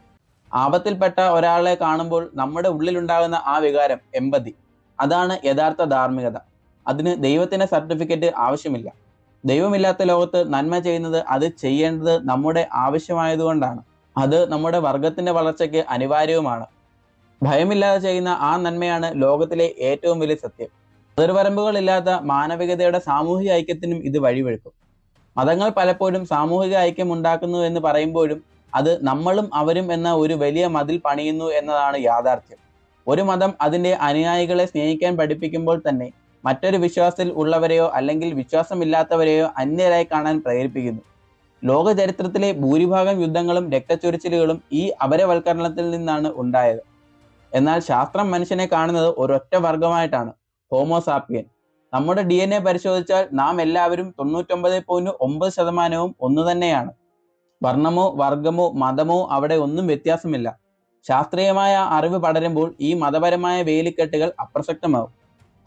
ആപത്തിൽപ്പെട്ട ഒരാളെ കാണുമ്പോൾ നമ്മുടെ ഉള്ളിലുണ്ടാകുന്ന ആ വികാരം എമ്പതി അതാണ് യഥാർത്ഥ ധാർമ്മികത. അതിന് ദൈവത്തിന്റെ സർട്ടിഫിക്കറ്റ് ആവശ്യമില്ല. ദൈവമില്ലാത്ത ലോകത്ത് നന്മ ചെയ്യുന്നത് അത് ചെയ്യേണ്ടത് നമ്മുടെ ആവശ്യമായതുകൊണ്ടാണ്. അത് നമ്മുടെ വർഗത്തിന്റെ വളർച്ചയ്ക്ക് അനിവാര്യവുമാണ്. ഭയമില്ലാതെ ചെയ്യുന്ന ആ നന്മയാണ് ലോകത്തിലെ ഏറ്റവും വലിയ സത്യം. അതിർവരമ്പുകളില്ലാത്ത മാനവികതയുടെ സാമൂഹിക ഐക്യത്തിനും ഇത് വഴിവെഴുക്കും മതങ്ങൾ പലപ്പോഴും സാമൂഹിക ഐക്യം ഉണ്ടാക്കുന്നു എന്ന് പറയുമ്പോഴും അത് നമ്മളും അവരും എന്ന ഒരു വലിയ മതിൽ പണിയുന്നു എന്നതാണ് യാഥാർത്ഥ്യം. ഒരു മതം അതിന്റെ അനുയായികളെ സ്നേഹിക്കാൻ പഠിപ്പിക്കുമ്പോൾ തന്നെ മറ്റൊരു വിശ്വാസത്തിൽ ഉള്ളവരെയോ അല്ലെങ്കിൽ വിശ്വാസമില്ലാത്തവരെയോ അന്യരായി കാണാൻ പ്രേരിപ്പിക്കുന്നു. ലോക ചരിത്രത്തിലെ ഭൂരിഭാഗം യുദ്ധങ്ങളും രക്തച്ചൊരിച്ചിലുകളും ഈ അപരവൽക്കരണത്തിൽ നിന്നാണ് ഉണ്ടായത്. എന്നാൽ ശാസ്ത്രം മനുഷ്യനെ കാണുന്നത് ഒരൊറ്റ വർഗമായിട്ടാണ് ഹോമോസാപ്പിയൻ നമ്മുടെ ഡി പരിശോധിച്ചാൽ നാം എല്ലാവരും തൊണ്ണൂറ്റൊമ്പത് പോയിന്റ് ഒമ്പത് ശതമാനവും ഒന്നു തന്നെയാണ്. വർണമോ വർഗമോ മതമോ അവിടെ ഒന്നും വ്യത്യാസമില്ല. ശാസ്ത്രീയമായ അറിവ് പടരുമ്പോൾ ഈ മതപരമായ വേലിക്കെട്ടുകൾ അപ്രസക്തമാവും.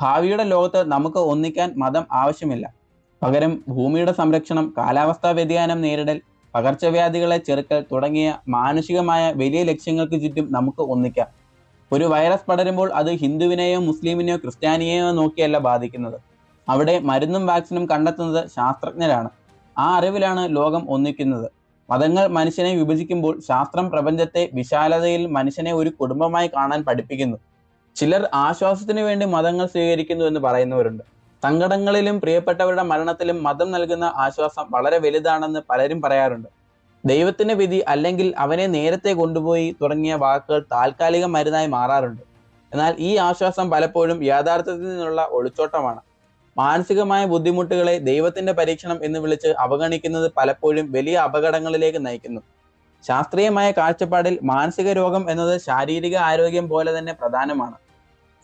ഭാവിയുടെ ലോകത്ത് നമുക്ക് ഒന്നിക്കാൻ മതം ആവശ്യമില്ല. പകരം ഭൂമിയുടെ സംരക്ഷണം കാലാവസ്ഥാ വ്യതിയാനം നേരിടൽ പകർച്ചവ്യാധികളെ ചെറുക്കൽ തുടങ്ങിയ മാനുഷികമായ വലിയ ലക്ഷ്യങ്ങൾക്ക് ചുറ്റും നമുക്ക് ഒന്നിക്കാം. ഒരു വൈറസ് പടരുമ്പോൾ അത് ഹിന്ദുവിനെയോ മുസ്ലിമിനെയോ ക്രിസ്ത്യാനിയെയോ നോക്കിയല്ല ബാധിക്കുന്നത്. അവിടെ മരുന്നും വാക്സിനും കണ്ടെത്തുന്നത് ശാസ്ത്രജ്ഞരാണ്. ആ അറിവിലാണ് ലോകം ഒന്നിക്കുന്നത്. മതങ്ങൾ മനുഷ്യനെ വിഭജിക്കുമ്പോൾ ശാസ്ത്രം പ്രപഞ്ചത്തെ വിശാലതയിൽ മനുഷ്യനെ ഒരു കുടുംബമായി കാണാൻ പഠിപ്പിക്കുന്നു. ചിലർ ആശ്വാസത്തിനു വേണ്ടി മതങ്ങൾ സ്വീകരിക്കുന്നു എന്ന് പറയുന്നവരുണ്ട്. സങ്കടങ്ങളിലും പ്രിയപ്പെട്ടവരുടെ മരണത്തിലും മതം നൽകുന്ന ആശ്വാസം വളരെ വലുതാണെന്ന് പലരും പറയാറുണ്ട്. ദൈവത്തിന്റെ വിധി അല്ലെങ്കിൽ അവനെ നേരത്തെ കൊണ്ടുപോയി തുടങ്ങിയ വാക്കുകൾ താൽക്കാലിക മരുന്നായി മാറാറുണ്ട്. എന്നാൽ ഈ ആശ്വാസം പലപ്പോഴും യാഥാർത്ഥ്യത്തിൽ നിന്നുള്ള ഒളിച്ചോട്ടമാണ്. മാനസികമായ ബുദ്ധിമുട്ടുകളെ ദൈവത്തിന്റെ പരീക്ഷണം എന്ന് വിളിച്ച് അവഗണിക്കുന്നത് പലപ്പോഴും വലിയ അപകടങ്ങളിലേക്ക് നയിക്കുന്നു. ശാസ്ത്രീയമായ കാഴ്ചപ്പാടിൽ മാനസിക രോഗം എന്നത് ശാരീരിക ആരോഗ്യം പോലെ തന്നെ പ്രധാനമാണ്.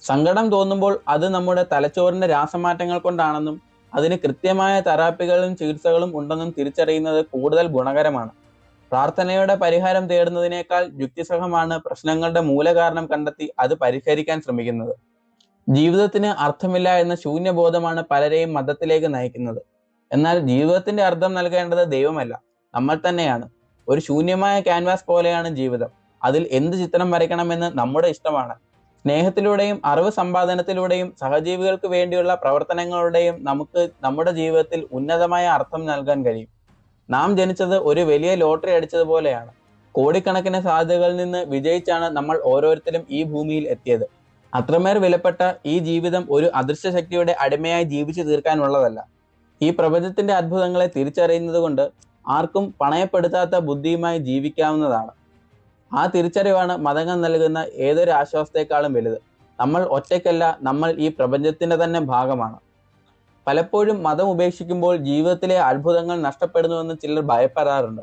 സങ്കടം തോന്നുമ്പോൾ അത് നമ്മുടെ തലച്ചോറിന്റെ രാസമാറ്റങ്ങൾ കൊണ്ടാണെന്നും അതിന് കൃത്യമായ തെറാപ്പികളും ചികിത്സകളും ഉണ്ടെന്നും തിരിച്ചറിയുന്നത് കൂടുതൽ ഗുണകരമാണ്. പ്രാർത്ഥനയുടെ പരിഹാരം തേടുന്നതിനേക്കാൾ യുക്തിസഹമാണ് പ്രശ്നങ്ങളുടെ മൂലകാരണം കണ്ടെത്തി അത് പരിഹരിക്കാൻ ശ്രമിക്കുന്നത്. ജീവിതത്തിന് അർത്ഥമില്ല എന്ന ശൂന്യബോധമാണ് പലരെയും മതത്തിലേക്ക് നയിക്കുന്നത്. എന്നാൽ ജീവിതത്തിന്റെ അർത്ഥം നൽകേണ്ടത് ദൈവമല്ല നമ്മൾ തന്നെയാണ്. ഒരു ശൂന്യമായ ക്യാൻവാസ് പോലെയാണ് ജീവിതം. അതിൽ എന്ത് ചിത്രം വരയ്ക്കണമെന്ന് നമ്മുടെ ഇഷ്ടമാണ്. സ്നേഹത്തിലൂടെയും അറിവ് സമ്പാദനത്തിലൂടെയും സഹജീവികൾക്ക് വേണ്ടിയുള്ള പ്രവർത്തനങ്ങളുടെയും നമുക്ക് നമ്മുടെ ജീവിതത്തിൽ ഉന്നതമായ അർത്ഥം നൽകാൻ കഴിയും. നാം ജനിച്ചത് ഒരു വലിയ ലോട്ടറി അടിച്ചതുപോലെയാണ് കോടിക്കണക്കിന് സാധ്യതകളിൽ നിന്ന് വിജയിച്ചാണ് നമ്മൾ ഓരോരുത്തരും ഈ ഭൂമിയിൽ എത്തിയത്. അത്രമേൽ വിലപ്പെട്ട ഈ ജീവിതം ഒരു അദൃശ്യ ശക്തിയുടെ അടിമയായി ജീവിച്ചു തീർക്കാനുള്ളതല്ല. ഈ പ്രപഞ്ചത്തിന്റെ അത്ഭുതങ്ങളെ തിരിച്ചറിയുന്നത് കൊണ്ട് ആർക്കും പണയപ്പെടുത്താത്ത ബുദ്ധിയുമായി ജീവിക്കാവുന്നതാണ്. ആ തിരിച്ചറിവാണ് മതങ്ങൾ നൽകുന്ന ഏതൊരു ആശ്വാസത്തെക്കാളും വലുത്. നമ്മൾ ഒറ്റയ്ക്കല്ല നമ്മൾ ഈ പ്രപഞ്ചത്തിന്റെ തന്നെ ഭാഗമാണ്. പലപ്പോഴും മതം ഉപേക്ഷിക്കുമ്പോൾ ജീവിതത്തിലെ അത്ഭുതങ്ങൾ നഷ്ടപ്പെടുന്നുവെന്ന് ചിലർ ഭയപ്പെടാറുണ്ട്.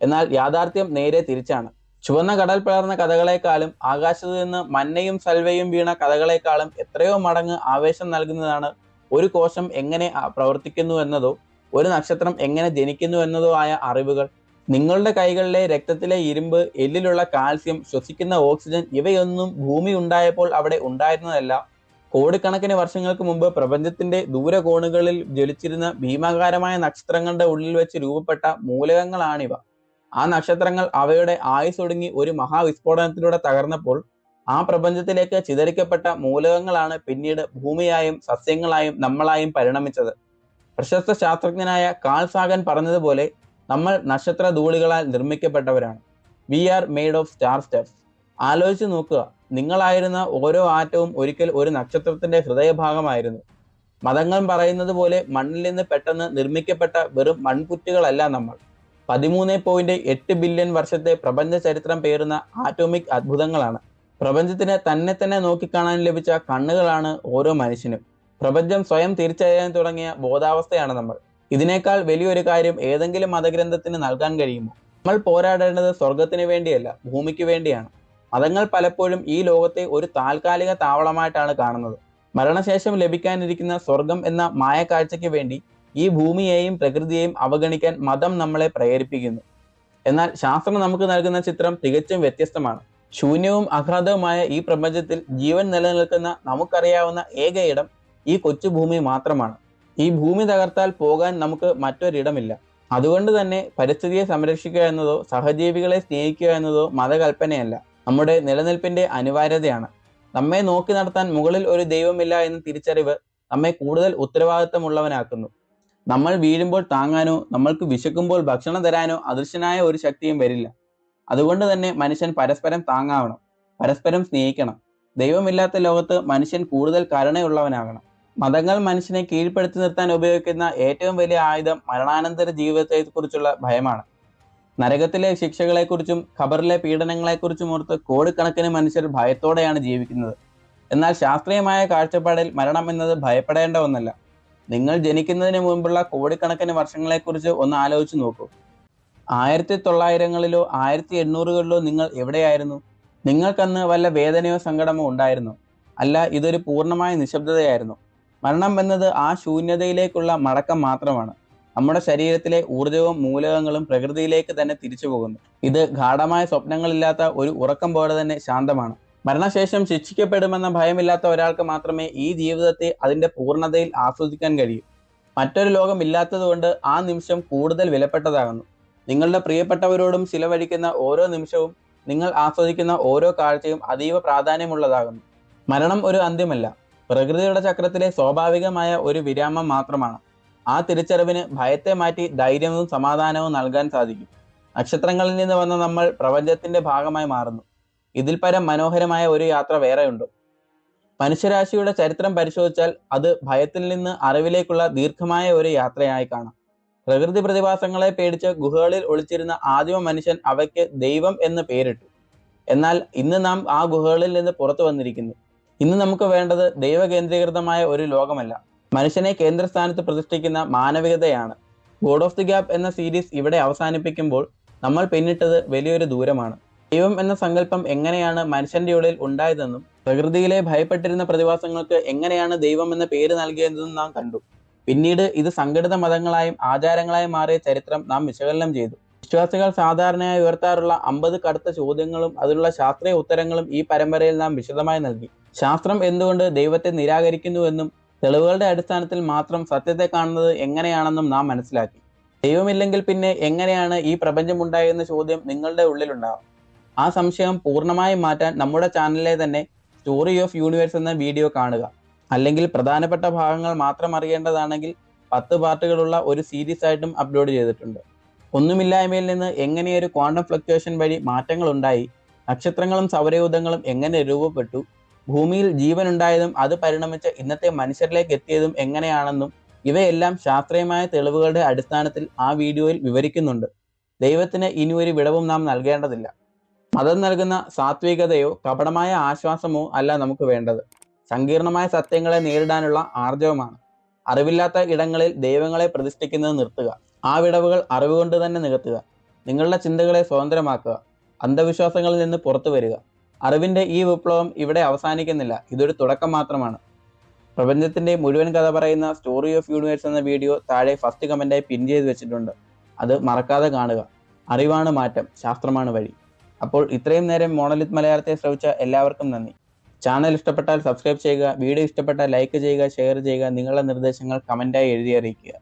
എന്നാൽ യാഥാർത്ഥ്യം നേരെ തിരിച്ചാണ്. ചുവന്ന കടൽ പിളർന്ന കഥകളെക്കാളും ആകാശത്ത് നിന്ന് മന്നയും സൽവയും വീണ കഥകളെക്കാളും എത്രയോ മടങ്ങ് ആവേശം നൽകുന്നതാണ് ഒരു കോശം എങ്ങനെ പ്രവർത്തിക്കുന്നു എന്നതോ ഒരു നക്ഷത്രം എങ്ങനെ ജനിക്കുന്നു എന്നതോ ആയ അറിവുകൾ. നിങ്ങളുടെ കൈകളിലെ രക്തത്തിലെ ഇരുമ്പ് എല്ലിലുള്ള കാൽസ്യം ശ്വസിക്കുന്ന ഓക്സിജൻ ഇവയൊന്നും ഭൂമി ഉണ്ടായപ്പോൾ അവിടെ ഉണ്ടായിരുന്നതല്ല. കോടിക്കണക്കിന് വർഷങ്ങൾക്ക് മുമ്പ് പ്രപഞ്ചത്തിന്റെ ദൂരകോണുകളിൽ ജ്വലിച്ചിരുന്ന ഭീമാകാരമായ നക്ഷത്രങ്ങളുടെ ഉള്ളിൽ വെച്ച് രൂപപ്പെട്ട മൂലകങ്ങളാണിവ. ആ നക്ഷത്രങ്ങൾ അവയുടെ ആയുസൊടുങ്ങി ഒരു മഹാവിസ്ഫോടനത്തിലൂടെ തകർന്നപ്പോൾ ആ പ്രപഞ്ചത്തിലേക്ക് ചിതറിക്കപ്പെട്ട മൂലകങ്ങളാണ് പിന്നീട് ഭൂമിയായും സസ്യങ്ങളായും നമ്മളായും പരിണമിച്ചത്. പ്രശസ്ത ശാസ്ത്രജ്ഞനായ കാൾ സാഗൻ പറഞ്ഞതുപോലെ നമ്മൾ നക്ഷത്ര ധൂളികളാൽ നിർമ്മിക്കപ്പെട്ടവരാണ്. We are made of star steps ആലോചിച്ച് നോക്കുക നിങ്ങളായിരുന്ന ഓരോ ആറ്റവും ഒരിക്കൽ ഒരു നക്ഷത്രത്തിന്റെ ഹൃദയഭാഗമായിരുന്നു. മതങ്ങൾ പറയുന്നത് പോലെ മണ്ണിൽ നിന്ന് പെട്ടെന്ന് നിർമ്മിക്കപ്പെട്ട വെറും മൺപുറ്റുകളല്ല നമ്മൾ. പതിമൂന്ന് പോയിന്റ് എട്ട് ബില്യൺ വർഷത്തെ പ്രപഞ്ച ചരിത്രം പേറുന്ന ആറ്റോമിക് അത്ഭുതങ്ങളാണ്. പ്രപഞ്ചത്തിനെ തന്നെ തന്നെ നോക്കിക്കാണാൻ ലഭിച്ച കണ്ണുകളാണ് ഓരോ മനുഷ്യനും. പ്രപഞ്ചം സ്വയം തിരിച്ചറിയാൻ തുടങ്ങിയ ബോധാവസ്ഥയാണ് നമ്മൾ. ഇതിനേക്കാൾ വലിയൊരു കാര്യം ഏതെങ്കിലും മതഗ്രന്ഥത്തിന് നൽകാൻ കഴിയുമോ? നമ്മൾ പോരാടേണ്ടത് സ്വർഗത്തിന് വേണ്ടിയല്ല ഭൂമിക്ക് വേണ്ടിയാണ്. മതങ്ങൾ പലപ്പോഴും ഈ ലോകത്തെ ഒരു താൽക്കാലിക താവളമായിട്ടാണ് കാണുന്നത്. മരണശേഷം ലഭിക്കാനിരിക്കുന്ന സ്വർഗം എന്ന മായക്കാഴ്ചയ്ക്ക് വേണ്ടി ഈ ഭൂമിയെയും പ്രകൃതിയെയും അവഗണിക്കാൻ മതം നമ്മളെ പ്രേരിപ്പിക്കുന്നു. എന്നാൽ ശാസ്ത്രം നമുക്ക് നൽകുന്ന ചിത്രം തികച്ചും വ്യത്യസ്തമാണ്. ശൂന്യവും അഗാധവുമായ ഈ പ്രപഞ്ചത്തിൽ ജീവൻ നിലനിൽക്കുന്ന നമുക്കറിയാവുന്ന ഏക ഇടം ഈ കൊച്ചു ഭൂമി മാത്രമാണ്. ഈ ഭൂമി തകർത്താൽ പോകാൻ നമുക്ക് മറ്റൊരിടമില്ല. അതുകൊണ്ട് തന്നെ പരിസ്ഥിതിയെ സംരക്ഷിക്കുക എന്നതോ സഹജീവികളെ സ്നേഹിക്കുക എന്നതോ മതകൽപ്പനയല്ല. നമ്മുടെ നിലനിൽപ്പിന്റെ അനിവാര്യതയാണ്. നമ്മെ നോക്കി നടത്താൻ മുകളിൽ ഒരു ദൈവമില്ല എന്ന തിരിച്ചറിവ് നമ്മെ കൂടുതൽ ഉത്തരവാദിത്തമുള്ളവനാക്കുന്നു. നമ്മൾ വീഴുമ്പോൾ താങ്ങാനോ നമ്മൾക്ക് വിശക്കുമ്പോൾ ഭക്ഷണം തരാനോ അദൃശ്യനായ ഒരു ശക്തിയും വരില്ല. അതുകൊണ്ട് തന്നെ മനുഷ്യൻ പരസ്പരം താങ്ങാവണം പരസ്പരം സ്നേഹിക്കണം. ദൈവമില്ലാത്ത ലോകത്ത് മനുഷ്യൻ കൂടുതൽ കരുണയുള്ളവനാകണം. മതങ്ങൾ മനുഷ്യനെ കീഴ്പ്പെടുത്തി നിർത്താൻ ഉപയോഗിക്കുന്ന ഏറ്റവും വലിയ ആയുധം മരണാനന്തര ജീവിതത്തെക്കുറിച്ചുള്ള ഭയമാണ്. നരകത്തിലെ ശിക്ഷകളെക്കുറിച്ചും ഖബറിലെ പീഡനങ്ങളെക്കുറിച്ചും ഓർത്ത് കോടിക്കണക്കിന് മനുഷ്യർ ഭയത്തോടെയാണ് ജീവിക്കുന്നത്. എന്നാൽ ശാസ്ത്രീയമായ കാഴ്ചപ്പാടിൽ മരണം എന്നത് ഭയപ്പെടേണ്ട ഒന്നല്ല. നിങ്ങൾ ജനിക്കുന്നതിന് മുൻപുള്ള കോടിക്കണക്കിന് വർഷങ്ങളെക്കുറിച്ച് ഒന്ന് ആലോചിച്ച് നോക്കൂ. ആയിരത്തി തൊള്ളായിരങ്ങളിലോ ആയിരത്തി എണ്ണൂറുകളിലോ നിങ്ങൾ എവിടെയായിരുന്നു? നിങ്ങൾക്കന്ന് വല്ല വേദനയോ സങ്കടമോ ഉണ്ടായിരുന്നു? അല്ല ഇതൊരു പൂർണമായ നിശബ്ദതയായിരുന്നു. മരണം എന്നത് ആ ശൂന്യതയിലേക്കുള്ള മടക്കം മാത്രമാണ്. നമ്മുടെ ശരീരത്തിലെ ഊർജവും മൂലകങ്ങളും പ്രകൃതിയിലേക്ക് തന്നെ തിരിച്ചു പോകുന്നു. ഇത് ഗാഠമായ സ്വപ്നങ്ങളില്ലാത്ത ഒരു ഉറക്കം പോലെ തന്നെ ശാന്തമാണ്. മരണശേഷം ശിക്ഷിക്കപ്പെടുമെന്ന ഭയമില്ലാത്ത ഒരാൾക്ക് മാത്രമേ ഈ ജീവിതത്തെ അതിന്റെ പൂർണതയിൽ ആസ്വദിക്കാൻ കഴിയൂ. മറ്റൊരു ലോകം ഇല്ലാത്തതുകൊണ്ട് ആ നിമിഷം കൂടുതൽ വിലപ്പെട്ടതാകുന്നു. നിങ്ങളുടെ പ്രിയപ്പെട്ടവരോടും ചിലവഴിക്കുന്ന ഓരോ നിമിഷവും നിങ്ങൾ ആസ്വദിക്കുന്ന ഓരോ കാഴ്ചയും അതീവ പ്രാധാന്യമുള്ളതാകുന്നു. മരണം ഒരു അന്ത്യമല്ല പ്രകൃതിയുടെ ചക്രത്തിലെ സ്വാഭാവികമായ ഒരു വിരാമം മാത്രമാണ്. ആ തിരിച്ചറിവിന് ഭയത്തെ മാറ്റി ധൈര്യവും സമാധാനവും നൽകാൻ സാധിക്കും. നക്ഷത്രങ്ങളിൽ നിന്ന് വന്ന നമ്മൾ പ്രപഞ്ചത്തിന്റെ ഭാഗമായി മാറുന്നു. ഇതിൽ പരം മനോഹരമായ ഒരു യാത്ര വേറെയുണ്ടോ. മനുഷ്യരാശിയുടെ ചരിത്രം പരിശോധിച്ചാൽ അത് ഭയത്തിൽ നിന്ന് അറിവിലേക്കുള്ള ദീർഘമായ ഒരു യാത്രയായി കാണാം. പ്രകൃതി പ്രതിഭാസങ്ങളെ പേടിച്ച് ഗുഹകളിൽ ഒളിച്ചിരുന്ന ആദിമ മനുഷ്യൻ അവയ്ക്ക് ദൈവം എന്ന് പേരിട്ടു. എന്നാൽ ഇന്ന് നാം ആ ഗുഹകളിൽ നിന്ന് പുറത്തു വന്നിരിക്കുന്നു. ഇന്ന് നമുക്ക് വേണ്ടത് ദൈവകേന്ദ്രീകൃതമായ ഒരു ലോകമല്ല. മനുഷ്യനെ കേന്ദ്രസ്ഥാനത്ത് പ്രതിഷ്ഠിക്കുന്ന മാനവികതയാണ്. ഗോഡ് ഓഫ് ദി ഗ്യാപ്പ് എന്ന സീരീസ് ഇവിടെ അവസാനിപ്പിക്കുമ്പോൾ നമ്മൾ പിന്നിട്ടത് വലിയൊരു ദൂരമാണ്. ദൈവം എന്ന സങ്കല്പം എങ്ങനെയാണ് മനുഷ്യന്റെ ഉള്ളിൽ ഉണ്ടായതെന്നും പ്രകൃതിയിലെ ഭയപ്പെട്ടിരുന്ന പ്രതിഭാസങ്ങൾക്ക് എങ്ങനെയാണ് ദൈവം എന്ന പേര് നൽകിയതെന്നും നാം കണ്ടു. പിന്നീട് ഇത് സംഘടിത മതങ്ങളായും ആചാരങ്ങളായും മാറിയ ചരിത്രം നാം വിശകലനം ചെയ്തു. വിശ്വാസികൾ സാധാരണയായി ഉയർത്താറുള്ള അമ്പത് കടുത്ത ചോദ്യങ്ങളും അതിനുള്ള ശാസ്ത്രീയ ഉത്തരങ്ങളും ഈ പരമ്പരയിൽ നാം വിശദമായി നൽകി. ശാസ്ത്രം എന്തുകൊണ്ട് ദൈവത്തെ നിരാകരിക്കുന്നുവെന്നും തെളിവുകളുടെ അടിസ്ഥാനത്തിൽ മാത്രം സത്യത്തെ കാണുന്നത് എങ്ങനെയാണെന്നും നാം മനസ്സിലാക്കി. ദൈവമില്ലെങ്കിൽ പിന്നെ എങ്ങനെയാണ് ഈ പ്രപഞ്ചമുണ്ടായെന്ന ചോദ്യം നിങ്ങളുടെ ഉള്ളിലുണ്ടാവും. ആ സംശയം പൂർണമായും മാറ്റാൻ നമ്മുടെ ചാനലിലെ തന്നെ സ്റ്റോറി ഓഫ് യൂണിവേഴ്സ് എന്ന വീഡിയോ കാണുക. അല്ലെങ്കിൽ പ്രധാനപ്പെട്ട ഭാഗങ്ങൾ മാത്രം അറിയേണ്ടതാണെങ്കിൽ പത്ത് പാർട്ടുകളുള്ള ഒരു സീരീസ് ആയിട്ടും അപ്ലോഡ് ചെയ്തിട്ടുണ്ട്. ഒന്നുമില്ലായ്മയിൽ നിന്ന് എങ്ങനെ ഒരു ക്വാണ്ടം ഫ്ലക്ച്വേഷൻ വഴി മാറ്റങ്ങൾ ഉണ്ടായി നക്ഷത്രങ്ങളും സൗരയൂഥങ്ങളും എങ്ങനെ രൂപപ്പെട്ടു ഭൂമിയിൽ ജീവൻ ഉണ്ടായതും അത് പരിണമിച്ച് ഇന്നത്തെ മനുഷ്യരിലേക്ക് എത്തിയതും എങ്ങനെയാണെന്നും ഇവയെല്ലാം ശാസ്ത്രീയമായ തെളിവുകളുടെ അടിസ്ഥാനത്തിൽ ആ വീഡിയോയിൽ വിവരിക്കുന്നുണ്ട്. ദൈവത്തിന് ഇനി ഒരു വിടവും നാം നൽകേണ്ടതില്ല. മതം നൽകുന്ന സാത്വികതയോ കപടമായ ആശ്വാസമോ അല്ല നമുക്ക് വേണ്ടത്. സങ്കീർണമായ സത്യങ്ങളെ നേരിടാനുള്ള ആർജവമാണ്. അറിവില്ലാത്ത ഇടങ്ങളിൽ ദൈവങ്ങളെ പ്രതിഷ്ഠിക്കുന്നത് നിർത്തുക. ആ വിടവുകൾ അറിവുകൊണ്ട് തന്നെ നികത്തുക. നിങ്ങളുടെ ചിന്തകളെ സ്വതന്ത്രമാക്കുക. അന്ധവിശ്വാസങ്ങളിൽ നിന്ന് പുറത്തു വരിക. അറിവിന്റെ ഈ വിപ്ലവം ഇവിടെ അവസാനിക്കുന്നില്ല. ഇതൊരു തുടക്കം മാത്രമാണ്. പ്രപഞ്ചത്തിന്റെ മുഴുവൻ കഥ പറയുന്ന സ്റ്റോറി ഓഫ് യൂണിവേഴ്സ് എന്ന വീഡിയോ താഴെ ഫസ്റ്റ് കമന്റായി പിൻ ചെയ്ത് വെച്ചിട്ടുണ്ട്. അത് മറക്കാതെ കാണുക. അറിവാണ് മാറ്റം ശാസ്ത്രമാണ് വഴി. അപ്പോൾ ഇത്രയും നേരം മോണലിത് മലയാളത്തെ ശ്രവിച്ച എല്ലാവർക്കും നന്ദി. ചാനൽ ഇഷ്ടപ്പെട്ടാൽ സബ്സ്ക്രൈബ് ചെയ്യുക വീഡിയോ ഇഷ്ടപ്പെട്ടാൽ ലൈക്ക് ചെയ്യുക ഷെയർ ചെയ്യുക നിങ്ങളുടെ നിർദ്ദേശങ്ങൾ കമന്റായി എഴുതി അറിയിക്കുക.